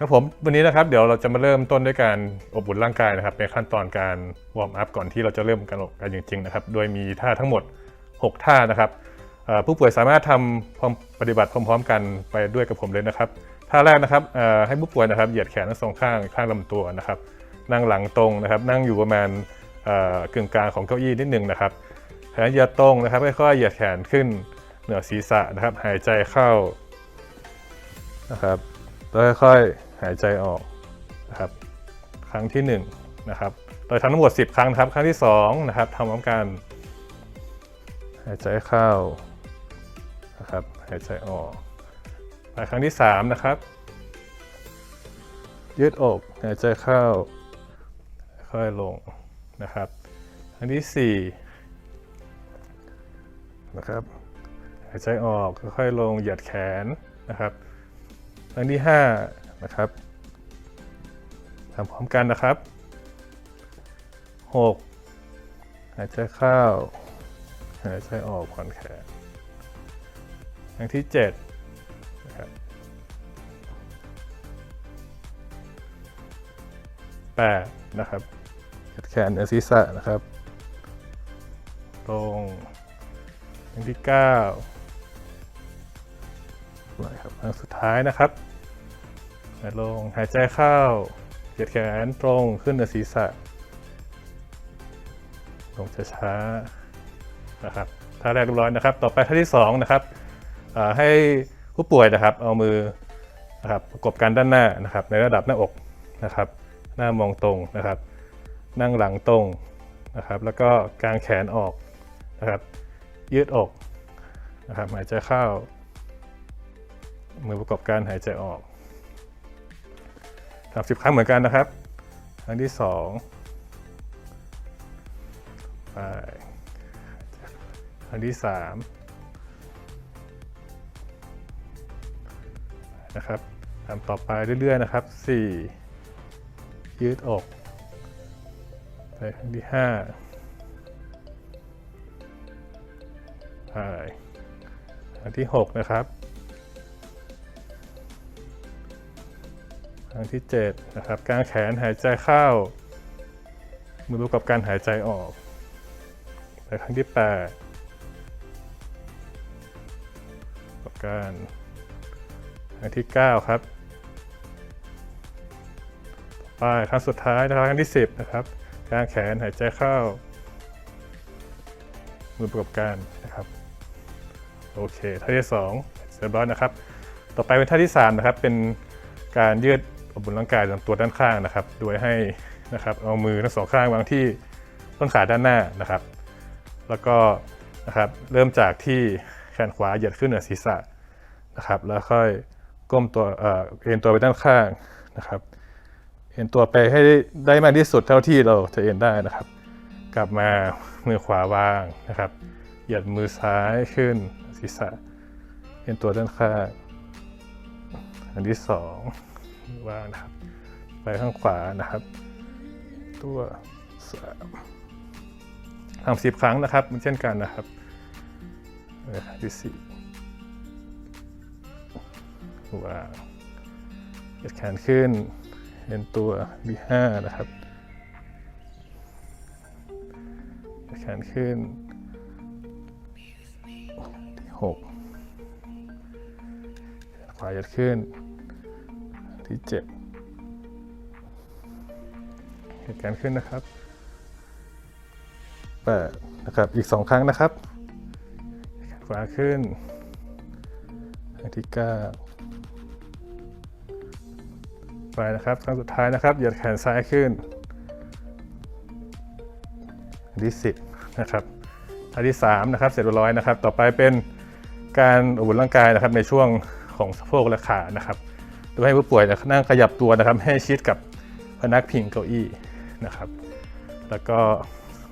ครับผมวันนี้นะครับเดี๋ยวเราจะมาเริ่มต้นด้วยการอบอุ่นร่างกายนะครับในขั้นตอนการวอร์มอัพก่อนที่เราจะเริ่มการออกกันจริงๆนะครับโดยมีท่าทั้งหมด 6 ท่านะครับผู้ป่วยสามารถทำพร้อมปฏิบัติพร้อม ๆ กันไปด้วยกับผมเลยนะครับท่าแรกนะครับให้ผู้ป่วยนะครับเหยียดแขนทั้งสองข้างข้างลำตัวนะครับนั่งหลังตรงนะครับ นั่งอยู่ประมาณเอ่อกึ่งกลางของเก้าอี้นิดหนึงนะครับแขนเหยียดตรงนะครับค่อยๆเหยียดแขนขึ้นเหนือศีรษะนะครับ หายใจเข้านะครับแล้วค่อยๆ หายใจออกนะครับครั้งที่หนึ่งนะครับโดยทำทั้งหมด 10 ครั้งนะครับ ครั้งที่สองนะครับทำพร้อมกัน หายใจเข้านะครับหายใจออกไปครั้งที่สามนะครับ ยืดอกหายใจเข้า ค่อยลงนะครับครั้งที่สี่นะครับหายใจออกค่อยลงเหยียดแขนนะครับครั้งที่ห้า นะครับทำพร้อมกันนะครับหกหายใจเข้า หายใจออกผ่อนแขนครั้งที่7นะครับแปดนะครับเหยียดแขนเหนือศีรษะนะครับลงครั้งที่9นะครับครั้งสุดท้ายนะครับ ลงหายใจเข้าเหยียดแขนตรงขึ้นเหนือศีรษะ ลงช้าๆนะครับท่าแรกเรียบร้อยนะครับ ต่อไปท่าที่2นะครับให้ผู้ป่วยนะครับ เอามือนะครับประกบกันด้านหน้านะครับ ในระดับหน้าอกนะครับ หน้ามองตรงนะครับ นั่งหลังตรงนะครับ แล้วก็กางแขนออกนะครับ ยืดอกนะครับ หายใจเข้า มือประกบกันหายใจออก ทำสิบครั้งเหมือนกันนะครับ ครั้งที่สองไปครั้งที่สามนะครับทำต่อไปเรื่อยๆนะครับสี่ยืดอก ไปครั้งที่ห้าไปครั้งที่หกนะครับ รั้งที่เจ็ดนะครับกางแขนหายใจเข้ามือประกอบการหายใจออกไปครั้งที่8ประกอบการครั้งที่ 9 ครับไปครั้งสุดท้ายนะครับครั้งที่ 10 นะครับกางแขนหายใจเข้า มือประกอบการนะครับ โอเคท่าที่2เสรียบร้อยนะครับ ต่อไปเป็นท่าที่ 3 นะครับ เป็นการยืด บนร่างกายลำตัวด้านข้างนะครับ โดยให้นะครับเอามือทั้งสองข้างวางที่ต้นขาด้านหน้านะครับ แล้วก็นะครับเริ่มจากที่แขนขวาเหยียดขึ้นเหนือศีรษะนะครับ แล้วค่อยก้มตัวเออเอ็นตัวไปด้านข้างนะครับเอ็นตัวไปให้ได้มากที่สุดเท่าที่เราจะเอ็นได้นะครับ กลับมามือขวาวางนะครับเหยียดมือซ้ายขึ้นศีรษะเอ็นตัวด้านข้างอันที่สอง วางนะครับ ไปข้างขวานะครับ ตัวสามทำสิบครั้งนะครับเช่นกันนะครับที่สี่วางเหยียดแขนขึ้นเอ็นตัวที่ห้านะครับเหยียดแขนขึ้นที่หกขวาเหยียดขึ้น ที่เจ็ดเหยียดแขนขึ้นนะครับแปดนะครับอีกสองครั้งนะครับขวาขึ้นครั้งที่เก้าไปนะครับครั้งสุดท้ายนะครับเหยียดแขนซ้ายขึ้นอันที่สิบนะครับอันที่สามนะครับเสร็จเรียบร้อยนะครับ ต่อไปเป็นการอบอุ่นร่างกายนะครับในช่วงของสะโพกและขานะครับ โดยให้ผู้ป่วยนั่งขยับตัวนะครับ ให้ชิดกับพนักพิงเก้าอี้นะครับ แล้วก็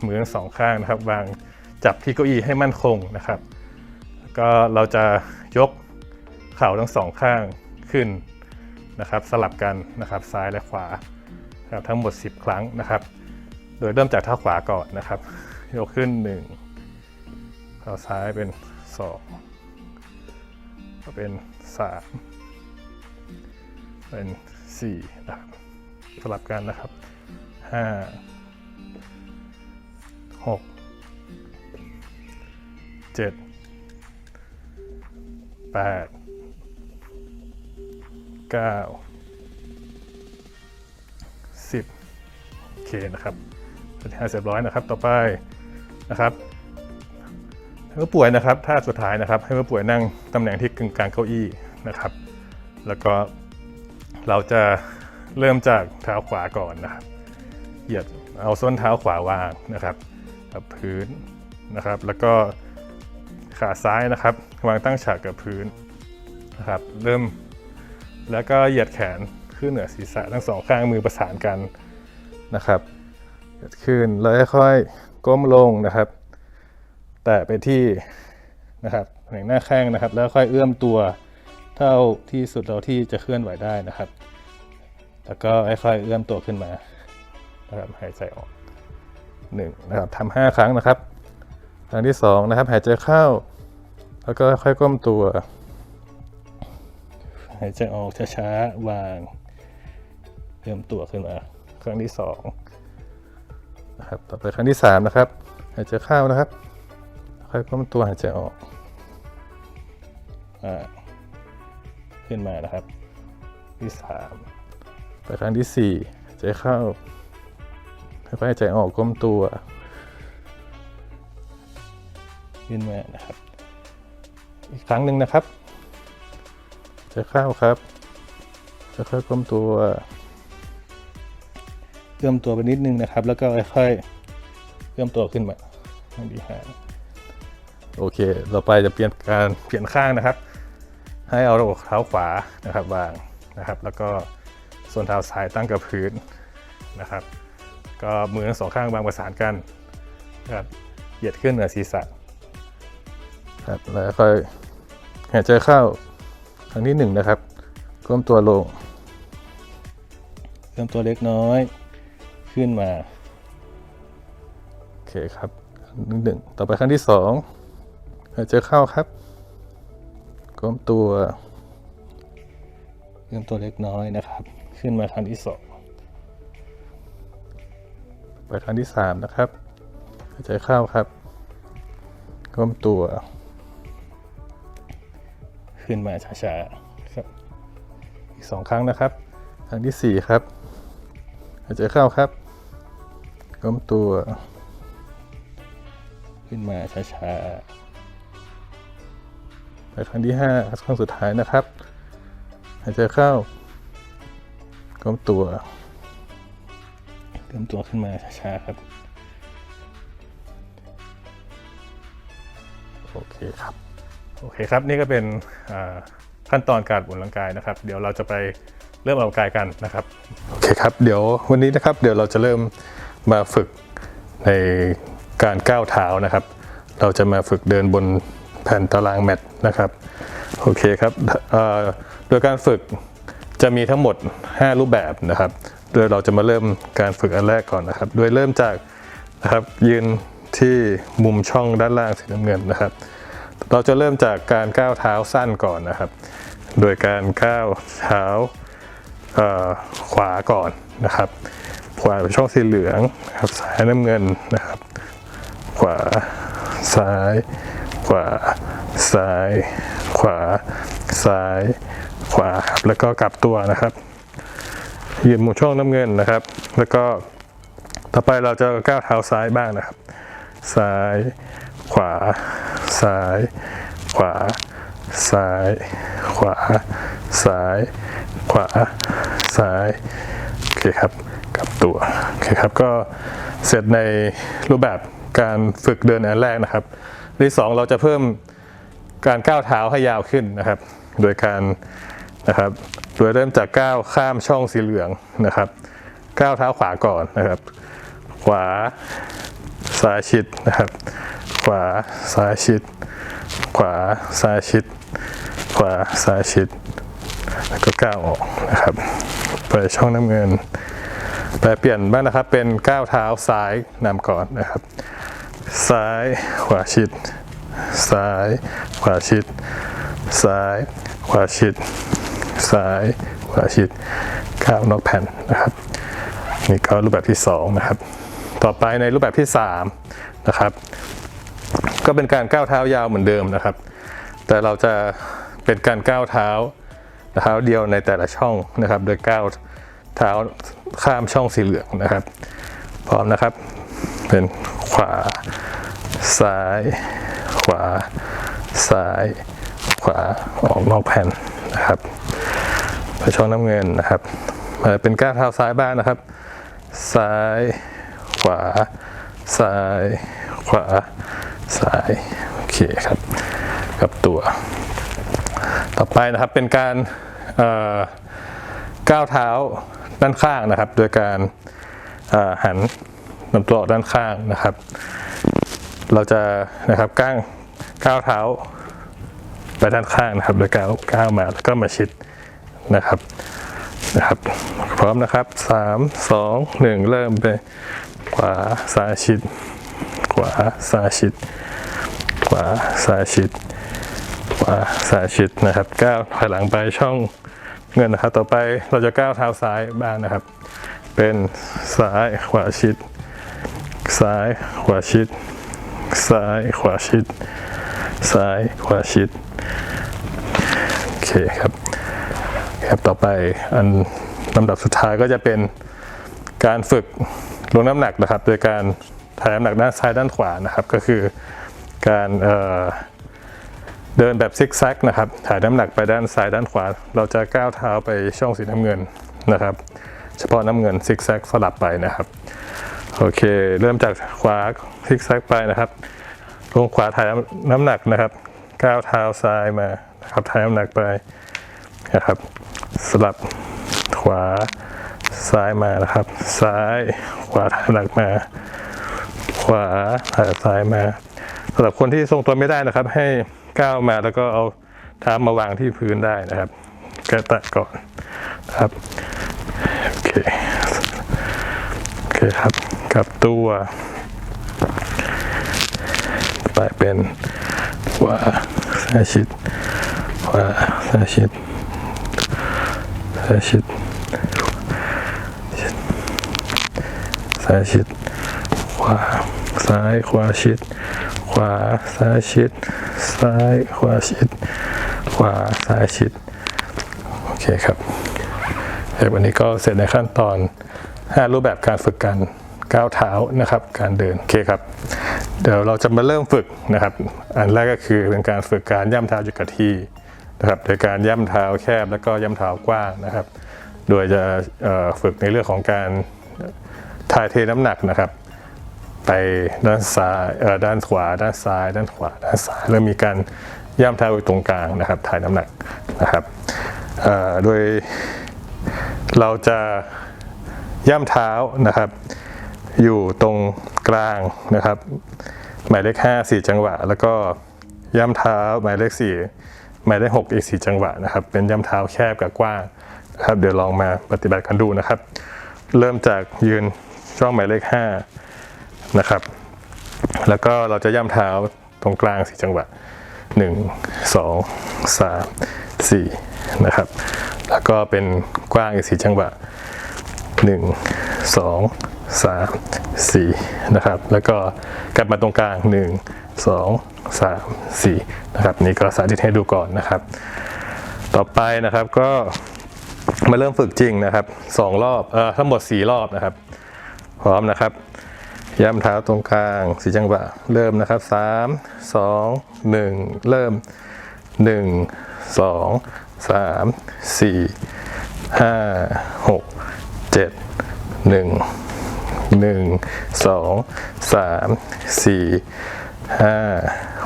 มือทั้งสองข้างนะครับ วางจับที่เก้าอี้ให้มั่นคงนะครับ แล้วก็เราจะยกเข่าทั้งสองข้างขึ้นนะครับ สลับกันนะครับซ้ายและขวาครับทั้งหมด 10 ครั้งนะครับ โดยเริ่มจากเท้าขวาก่อนนะครับ ยกขึ้น 1เท้าซ้ายเป็น 2 ก็เป็น 3 เป็นสี่นะครับสลับกันนะครับห้าหกเจ็ดแปดเก้าสิบโอเคนะครับห้าเสร็จร้อยนะครับ ต่อไปนะครับให้ผู้ป่วยนะครับท่าสุดท้ายนะครับ ให้ผู้ป่วยนั่งตำแหน่งที่กึ่งกลางเก้าอี้นะครับ แล้วก็ เราจะเริ่มจากเท้าขวาก่อนนะครับ เหยียดเอาส้นเท้าขวาวางนะครับกับพื้นนะครับ แล้วก็ขาซ้ายนะครับ วางตั้งฉากกับพื้นนะครับ เริ่มแล้วก็เหยียดแขนขึ้นเหนือศีรษะทั้งสองข้างมือประสานกันนะครับเหยียดขึ้นแล้วค่อยๆก้มลงนะครับ แตะไปที่นะครับแผงหน้าแข้งนะครับ แล้วค่อยเอื้อมตัว เท่าที่สุดเราที่จะเคลื่อนไหวได้นะครับ แล้วก็ค่อยๆเอื้อมตัวขึ้นมานะครับหายใจออกหนึ่งนะครับทำห้าครั้งนะครับ ครั้งที่สองนะครับ หายใจเข้า แล้วก็ค่อยๆก้มตัว หายใจออกช้าๆวางเอื้อมตัวขึ้นมา ครั้งที่สองนะครับต่อไปครั้งที่สามนะครับ หายใจเข้านะครับ ค่อยก้มตัวหายใจออกอ่า ขึ้นมานะครับ ที่สามไปครั้งที่สี่หายใจเข้าค่อยๆหายใจออกก้มตัว ขึ้นมานะครับ อีกครั้งหนึ่งนะครับหายใจเข้าครับค่อยๆก้มตัวเอื้อมตัวไปนิดนึงนะครับ แล้วก็ค่อยๆเอื้อมตัวขึ้นมาครั้งที่ห้าโอเค ต่อไปจะเปลี่ยนการเปลี่ยนข้างนะครับ ให้เอาเท้าขวานะครับวางนะครับ แล้วก็ส่วนเท้าซ้ายตั้งกับพื้นนะครับ ก็มือทั้งสองข้างวางประสานกันนะครับเหยียดขึ้นเหนือศีรษะครับแล้วค่อยหายใจเข้าครั้งที่หนึ่งนะครับก้มตัวลงเริ่มตัวเล็กน้อยขึ้นมาโอเคครับครั้งหนึ่งต่อไปครั้งที่สองหายใจเข้าครับ ก้มตัวเริ่มตัวเล็กน้อยนะครับ ขึ้นมาครั้งที่สองไปครั้งที่สามนะครับหายใจเข้าครับก้มตัว ขึ้นมาช้าๆครับอีกสองครั้งนะครับครั้งที่สี่ครับหายใจเข้าครับก้มตัว ขึ้นมาช้าๆ ไปครั้งที่ห้าครั้งสุดท้ายนะครับ หายใจเข้าก้มตัวเริ่มตัวขึ้นมาช้าๆครับโอเคครับโอเคครับนี่ก็เป็นขั้นตอนการออกกำลังกายนะครับ เดี๋ยวเราจะไปเริ่มออกกำลังกายกันนะครับโอเคครับเดี๋ยววันนี้นะครับเดี๋ยวเราจะเริ่มมาฝึกในการก้าวเท้านะครับ เราจะมาฝึกเดินบน แผ่นตารางแมตนะครับโอเคครับโดยการฝึกจะมีทั้งหมด 5 รูปแบบนะครับ โดยเราจะมาเริ่มการฝึกอันแรกก่อนนะครับ โดยเริ่มจากนะครับยืนที่มุมช่องด้านล่างสีน้ำเงินนะครับ เราจะเริ่มจากการก้าวเท้าสั้นก่อนนะครับ โดยการก้าวเท้าขวาก่อนนะครับ ขวาเป็นช่องสีเหลืองนะครับสายน้ำเงินนะครับ ขวาซ้าย ขวา ซ้าย ขวา ซ้าย ขวาครับแล้วก็กลับตัวนะครับ ยืนมุมช่องน้ำเงินนะครับ แล้วก็ต่อไปเราจะก้าวเท้าซ้ายบ้างนะครับ ซ้าย ขวา ซ้าย ขวา ซ้าย ขวา ซ้าย ขวา ซ้ายโอเคครับกลับตัวโอเคครับก็เสร็จในรูปแบบการฝึกเดินอันแรกนะครับ อันที่สองเราจะเพิ่มการก้าวเท้าให้ยาวขึ้นนะครับ โดยการนะครับโดยเริ่มจากก้าวข้ามช่องสีเหลืองนะครับก้าวเท้าขวาก่อนนะครับ ขวาซ้ายชิดนะครับ ขวาซ้ายชิด ขวาซ้ายชิด ขวาซ้ายชิด แล้วก็ก้าวออกนะครับไปช่องน้ำเงินแปเปลี่ยนบ้างนะครับเป็นก้าวเท้าซ้ายนำก่อนนะครับ ซ้าย ขวาชิด ซ้าย ขวาชิด ซ้าย ขวาชิด ซ้าย ขวาชิดก้าวนอกแผ่นนะครับนี่ก็รูปแบบที่สองนะครับ ต่อไปในรูปแบบที่สามนะครับ ก็เป็นการก้าวเท้ายาวเหมือนเดิมนะครับ แต่เราจะเป็นการก้าวเท้าเท้าเดียวในแต่ละช่องนะครับ โดยก้าวเท้าข้ามช่องสีเหลืองนะครับ พร้อมนะครับ เป็น ขวา ซ้าย ขวา ซ้าย ขวาออกนอกแผ่นนะครับไปช่องน้ำเงินนะครับมาเป็นก้าวเท้าซ้ายบ้างนะครับ ซ้าย ขวา ซ้าย ขวา ซ้ายโอเคครับกับตัว ต่อไปนะครับเป็นการก้าวเท้าด้านข้างนะครับ โดยการหัน ลำตัวออกด้านข้างนะครับ เราจะนะครับก้างก้าวเท้าไปด้านข้างนะครับโดยก้าวก้าวมาแล้วก็มาชิดนะครับนะครับ พร้อมนะครับสามสองหนึ่งเริ่มไปขวาซ้ายชิด ขวาซ้ายชิด ขวาซ้ายชิด ขวาซ้ายชิดนะครับก้าวถอยหลังไปช่องเงินนะครับ ต่อไปเราจะก้าวเท้าซ้ายบ้างนะครับ เป็นซ้ายขวาชิด ซ้ายขวาชิด ซ้ายขวาชิด ซ้ายขวาชิด โอเคครับครับต่อไปอันลำดับสุดท้ายก็จะเป็นการฝึกลงน้ำหนักนะครับ โดยการถ่ายน้ำหนักด้านซ้ายด้านขวานะครับ ก็คือการเเดินแบบซิกแซกนะครับ ถ่ายน้ำหนักไปด้านซ้ายด้านขวา เราจะก้าวเท้าไปช่องสีน้ำเงินนะครับ เฉพาะน้ำเงินซิกแซกสลับไปนะครับ โอเค เริ่มจากขวาซิกแซกไปนะครับ ลงขวาถ่ายน้ำหนักนะครับก้าวเท้าซ้ายมานะครับถ่ายน้ำหนักไปนะครับ สลับขวาซ้ายมานะครับ ซ้ายขวาถ่ายน้ำหนักมา ขวาถ่ายซ้ายมาสำหรับคนที่ทรงตัวไม่ได้นะครับ ให้ก้าวมาแล้วก็เอาเท้ามาวางที่พื้นได้นะครับแกะตะก่อนครับโอเคโอเคครับ กับตัวไปเป็นขวาซ้ายชิดขวาซ้ายชิดซ้ายชิดซ้ายชิดขวาซ้ายขวาชิด ขวาซ้ายชิด ซ้ายขวาชิด ขวาซ้ายชิด โอเคครับเดี๋ยววันนี้ก็เสร็จในขั้นตอน 5 รูปแบบการฝึกการ ก้าวเท้านะครับ การเดินโอเคครับ เดี๋ยวเราจะมาเริ่มฝึกนะครับ อันแรกก็คือเป็นการฝึกการย่ำเท้าอยู่กับที่นะครับโดยการย่ำเท้าแคบแล้วก็ย่ำเท้ากว้างนะครับ โดยจะฝึกในเรื่องของการถ่ายเทน้ำหนักนะครับ ไปด้านซ้ายด้านขวา ด้านซ้าย ด้านขวา ด้านซ้ายแล้วมีการย่ำเท้าอยู่ตรงกลางนะครับ ถ่ายน้ำหนักนะครับโดยเราจะย่ำเท้านะครับ อยู่ตรงกลางนะครับ หมายเลข 5 4 จังหวะ แล้วก็ย่ำเท้าหมายเลข 4 หมายเลข 6 อีก 4 จังหวะนะครับ เป็นย่ำเท้าแคบกับกว้างนะครับเดี๋ยวลองมาปฏิบัติกันดูนะครับ เริ่มจากยืนช่องหมายเลข 5 นะครับ แล้วก็เราจะย่ำเท้าตรงกลาง 4 จังหวะ 1 2 3 4 นะครับ แล้วก็เป็นกว้างอีก 4 จังหวะ 1 2 3 4 นะครับ แล้วก็กลับมาตรงกลาง 1 2 3 4 นะครับ นี่ก็สาธิตให้ดูก่อนนะครับ ต่อไปนะครับก็มาเริ่มฝึกจริงนะครับสองรอบเอ่อทั้งหมด 4 รอบนะครับ พร้อมนะครับย้ำเท้าตรงกลางสีจังหวะ เริ่มนะครับ 3 2 1 เริ่ม 1 2 3 4 5 6 7 1 1 2 3 4 5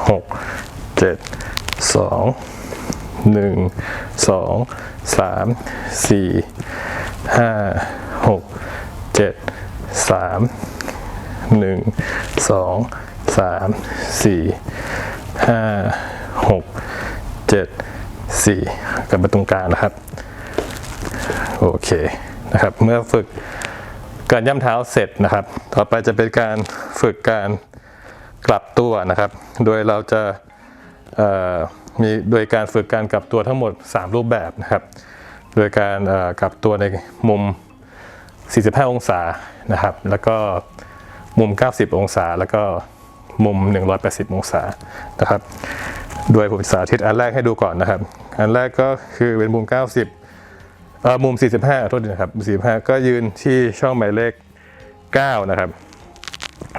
6 7 2 1 2 3 4 5 6 7 3หนึ่งสองสามสี่ห้าหกเจ็ดสี่กลับมาตรงกลางนะครับ โอเค นะครับ เมื่อฝึกการย่ำเท้าเสร็จนะครับ ต่อไปจะเป็นการฝึกการกลับตัวนะครับ โดยเราจะมีโดยการฝึกการกลับตัวทั้งหมด 3 รูปแบบนะครับ โดยการกลับตัวในมุม 45 องศานะครับ แล้วก็มุม 90 องศา แล้วก็มุม 180 องศานะครับ โดยผมสาธิตอันแรกให้ดูก่อนนะครับ อันแรกก็คือเป็นมุม 90 มุม 45โทษทีนะครับมุม45 ก็ยืนที่ช่องหมายเลข 9 นะครับ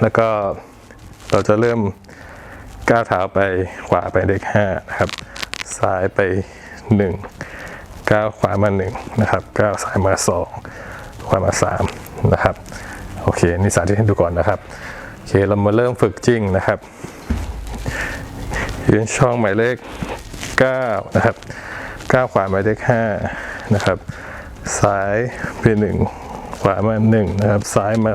แล้วก็เราจะเริ่มก้าวเท้าไปขวาไปเลข5นะครับ ซ้ายไป 1 ก้าวขวามา 1 นะครับก้าวซ้ายมา 2 ขวามา 3 นะครับ โอเค นี่สาธิตให้ดูก่อนนะครับ โอเค เรามาเริ่มฝึกจริงนะครับ ยืนช่องหมายเลข 9 นะครับก้าวขวาหมายเลข 5 นะครับ ซ้ายไป1ขวามา1นะครับ ซ้ายมา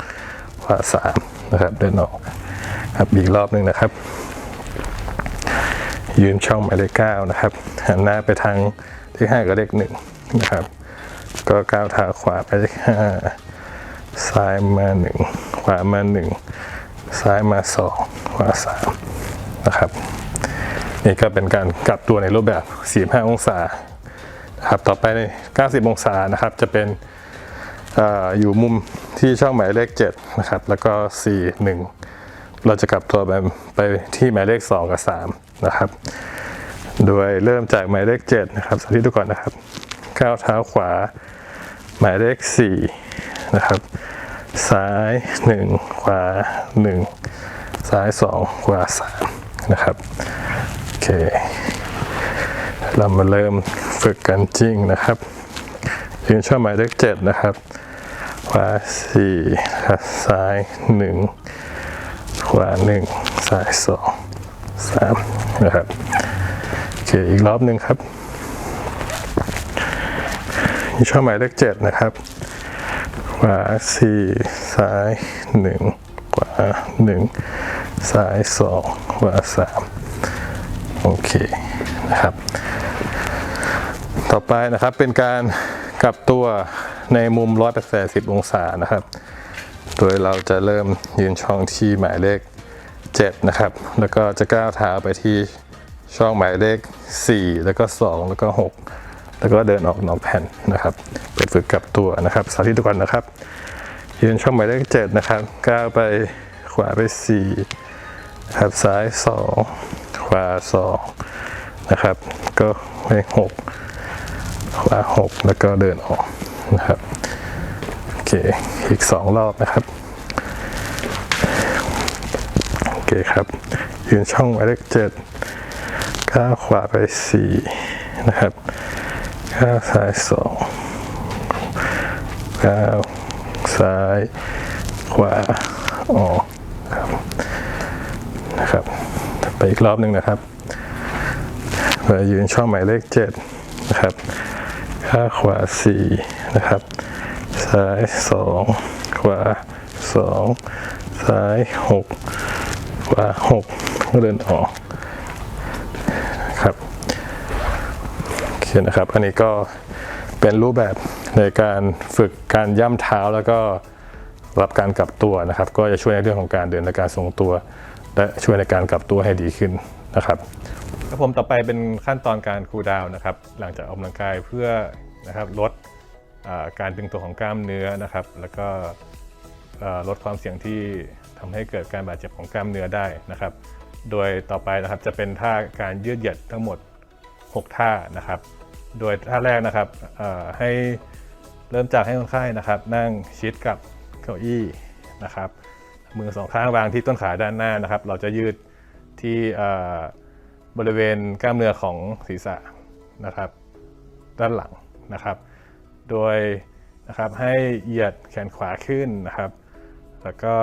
2ขวา3นะครับ เดินออกครับอีกรอบหนึ่งนะครับ ยืนช่องหมายเลข9นะครับหันหน้าไปทางเลข5กับเลข1นะครับ ก็ก้าวเท้าขวาไปเลข5ซ้ายมา1ขวามา1ซ้ายมา2ขวา3นะครับนี่ก็เป็นการกลับตัวในรูปแบบ 45 องศา ครับต่อไปใน 90 องศานะครับ จะเป็นอออยู่มุมที่ช่องหมายเลข 7 นะครับ แล้วก็ 4 1 เราจะกลับตัวไปไปที่หมายเลข 2 กับ 3 นะครับ โดยเริ่มจากหมายเลข 7 นะครับสาธิตดูก่อนนะครับก้าวเท้าขวา หมายเลข 4 นะครับ ซ้าย 1 ขวา 1 ซ้าย 2 ขวา 3 นะครับ โอเค เรามาเริ่มฝึกกันจริงนะครับยืนช่องหมายเลขเจ็ดนะครับขวาสี่ซ้ายหนึ่งขวาหนึ่งซ้ายสองสามนะครับโอเคอีกรอบหนึ่งครับยืนช่องหมายเลขเจ็ดนะครับขวาสี่ซ้ายหนึ่งขวาหนึ่งซ้ายสองขวาสามโอเคนะครับ ต่อไปนะครับเป็นการกลับตัวในมุม 180 องศานะครับ โดยเราจะเริ่มยืนช่องที่หมายเลข 7 นะครับ แล้วก็จะก้าวเท้าไปที่ช่องหมายเลข 4 แล้วก็ 2 แล้วก็ 6 แล้วก็เดินออกนอกแผ่นนะครับเป็นฝึกกลับตัวนะครับ สาธิตดูก่อนนะครับ ยืนช่องหมายเลข 7 นะครับก้าวไปขวาไป4ครับซ้าย 2 ขวา 2 นะครับ ก็ไป6 ขวา6แล้วก็เดินออกนะครับโอเคอีก2รอบนะครับโอเคครับ ยืนช่องหมายเลข7ก้าวขวาไป4นะครับก้าวซ้าย2ก้าวซ้ายขวาออกครับนะครับ ไปอีกรอบหนึ่งนะครับไปยืนช่องหมายเลขเจ็ดนะครับ ข้างขวาสี่นะครับ ซ้ายสองขวาสองซ้ายหกขวาหกก็เดินออกครับโอเคนะครับ อันนี้ก็เป็นรูปแบบในการฝึกการย่ำเท้าแล้วก็รับการกลับตัวนะครับ ก็จะช่วยในเรื่องของการเดินและการทรงตัว และช่วยในการกลับตัวให้ดีขึ้นนะครับ ครับผมต่อไปเป็นขั้นตอนการคูลดาวน์นะครับ หลังจากออกกำลังกายเพื่อนะครับลดการตึงตัวของกล้ามเนื้อนะครับ แล้วก็ลดความเสี่ยงที่ทำให้เกิดการบาดเจ็บของกล้ามเนื้อได้นะครับ โดยต่อไปนะครับจะเป็นท่าการยืดเหยียดทั้งหมด 6 ท่านะครับ โดยท่าแรกนะครับให้เริ่มจากให้คนไข้นะครับ นั่งชิดกับเก้าอี้นะครับ มือสองข้างวางที่ต้นขาด้านหน้านะครับ เราจะยืดที่ บริเวณกล้ามเนื้อของศีรษะนะครับ ด้านหลังนะครับ โดยนะครับให้เหยียดแขนขวาขึ้นนะครับ แล้วก็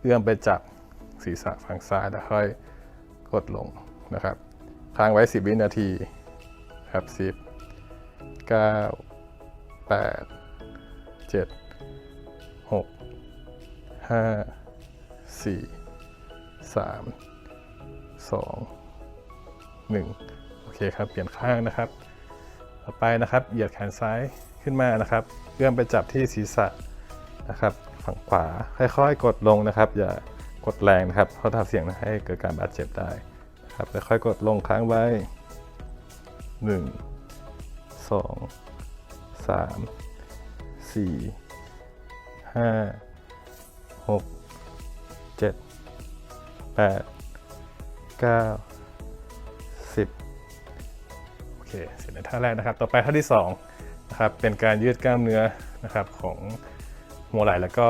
เอื้อมไปจับศีรษะฝั่งซ้ายแล้วค่อยกดลงนะครับค้างไว้ 10 วินาทีครับ10 9 8 7 6 5 4 3 2 1โอเคครับ เปลี่ยนข้างนะครับ ต่อไปนะครับ เหยียดแขนซ้ายขึ้นมานะครับ เอื้อมไปจับที่ศีรษะนะครับ ฝั่งขวา ค่อยๆ กดลงนะครับ อย่ากดแรงนะครับ เพราะทำเสียงให้เกิดการบาดเจ็บได้นะครับ ค่อยๆ กดลงค้างไว้ 1 2 3 4 5 6 7 8 9 10 เคเสร็จในท่าแรกนะครับ ต่อไปท่าที่สองนะครับเป็นการยืดกล้ามเนื้อนะครับของหัวไหล่แล้วก็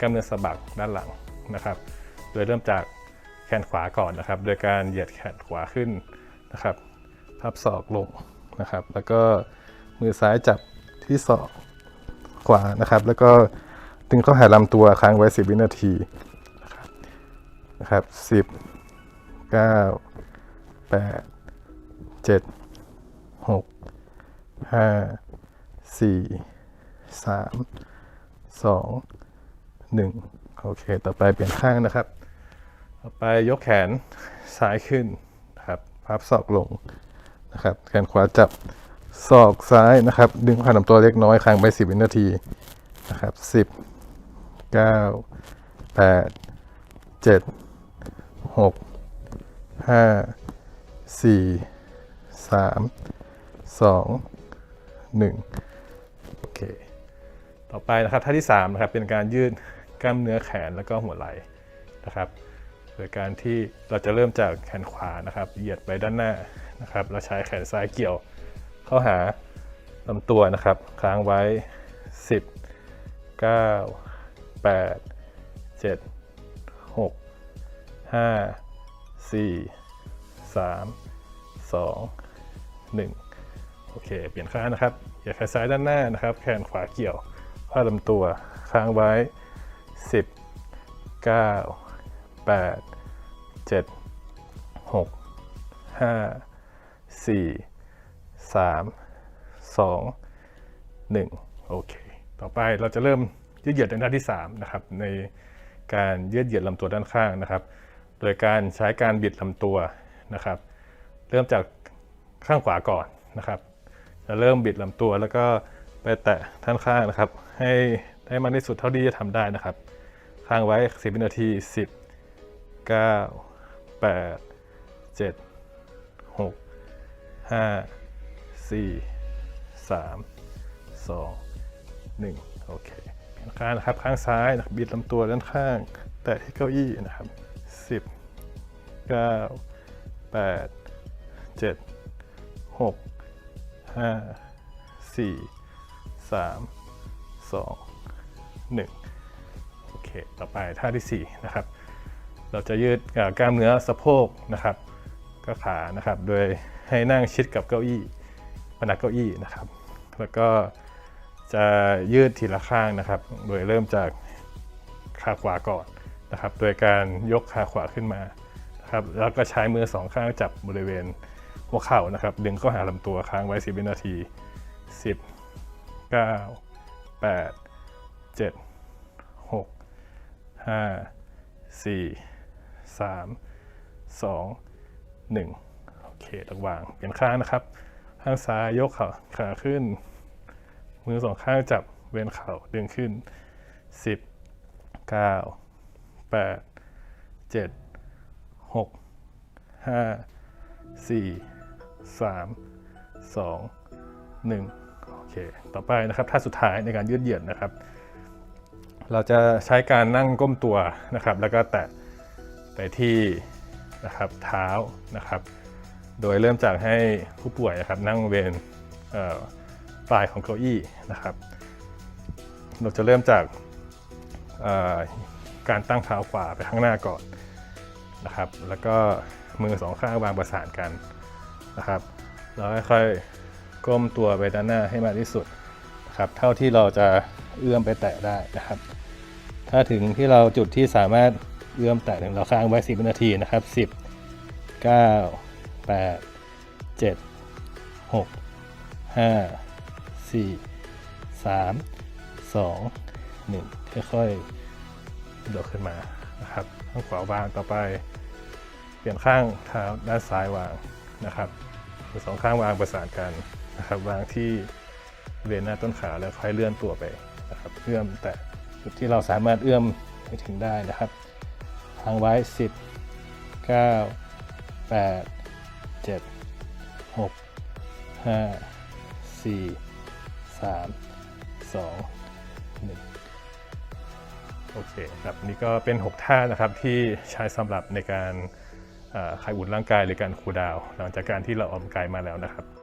กล้ามเนื้อสะบักด้านหลังนะครับ โดยเริ่มจากแขนขวาก่อนนะครับ โดยการเหยียดแขนขวาขึ้นนะครับ พับศอกลงนะครับ แล้วก็มือซ้ายจับที่ศอกขวานะครับ แล้วก็ดึงเข้าหาลำตัวค้างไว้ 10 วินาทีนะครับนะครับ10 9 8 7 6 5 4 3 2 1โอเค ต่อไปเปลี่ยนข้างนะครับ ต่อไปยกแขนซ้ายขึ้นนะครับพับศอกลงนะครับ แขนขวาจับศอกซ้ายนะครับ ดึงผ่านลำตัวเล็กน้อยค้างไป10วินาทีนะครับ10 9 8 7 6 5 4 3 2 1โอเคต่อไปนะครับท่าที่3นะครับเป็นการยืดกล้ามเนื้อแขนแล้วก็หัวไหล่นะครับโดยการที่เราจะเริ่มจากแขนขวานะครับเหยียดไปด้านหน้านะครับแล้วใช้แขนซ้ายเกี่ยวเข้าหาลำตัวนะครับค้างไว้ 10 9 8 7 6 5 4 3 2 1 โอเค เปลี่ยนข้างนะครับเหยียดแขนซ้ายด้านหน้านะครับ แขนขวาเกี่ยวเข้าลำตัวค้างไว้ 10 9 8 7 6 5 4 3 2 1 โอเค ต่อไปเราจะเริ่มยืดเหยียดในท่าที่ 3 นะครับ ในการยืดเหยียดลำตัวด้านข้างนะครับ โดยการใช้การบิดลำตัวนะครับ เริ่มจากข้างขวาก่อนนะครับ จะเริ่มบิดลำตัว แล้วก็ไปแตะท่านข้างนะครับ ให้ได้มากที่สุดเท่าที่จะทำได้นะครับ ค้างไว้ 10วินาที 10 9 8 7 6 5 4 3 2 1 โอเคเปลี่ยนข้างนะครับ ข้างซ้ายนะบบิดลำตัวด้านข้าง แตะที่เก้าอี้นะครับ 10 9 8 7 6 5 4 3 2 1โอเค ต่อไปท่าที่4นะครับ เราจะยืดกล้ามเนื้อสะโพกนะครับ ก็ขานะครับ โดยให้นั่งชิดกับเก้าอี้พนักเก้าอี้นะครับ แล้วก็จะยืดทีละข้างนะครับ โดยเริ่มจากขาขวาก่อนนะครับ โดยการยกขาขวาขึ้นมานะครับ แล้วก็ใช้มือสองข้างจับบริเวณ หัวเข่านะครับ ดึงเข้าหาลำตัวค้างไว้ 10 วินาที 10 9 8 7 6 5 4 3 2 1 โอเคระวางเปลี่ยนข้างนะครับ ข้างซ้ายยกขาขาขึ้น มือสองข้างจับเว้นเข่าดึงขึ้น 10 9 8 7 6 5 4 3 2 1 โอเค ต่อไปนะครับท่าสุดท้ายในการยืดเหยียดนะครับ เราจะใช้การนั่งก้มตัวนะครับ แล้วก็แตะไปที่นะครับเท้านะครับ โดยเริ่มจากให้ผู้ป่วยนะครับนั่งเวนเปลายของเก้าอี้นะครับ เราจะเริ่มจากการตั้งเท้าขวาไปข้างหน้าก่อนนะครับ แล้วก็มือสองข้างวางประสานกัน นะครับแล้วค่อยๆก้มตัวไปด้านหน้าให้มากที่สุดนะครับ เท่าที่เราจะเอื้อมไปแตะได้นะครับ ถ้าถึงที่เราจุดที่สามารถเอื้อมแตะถึงเราค้างไว้ 10วินาทีนะครับ 10 9 8 7 6 5 4 3 2 1 ค่อยๆโดดขึ้นมานะครับข้างขวาวางต่อไป เปลี่ยนข้างเท้าด้านซ้ายวาง นะครับมือสองข้างวางประสานกันนะครับ วางที่บริเวณหน้าต้นขาแล้วค่อยเลื่อนตัวไปนะครับเอื้อมแต่จุดที่เราสามารถเอื้อมไปถึงได้นะครับทางไว้ 10 9 8 7 6 5 4 3 2 1 โอเคครับนี่ก็เป็น 6 ท่านะครับที่ใช้สำหรับในการ คลายอุ่นร่างกายหรือการคูลดาวน์หลังจากการที่เราออกกายมาแล้วนะครับ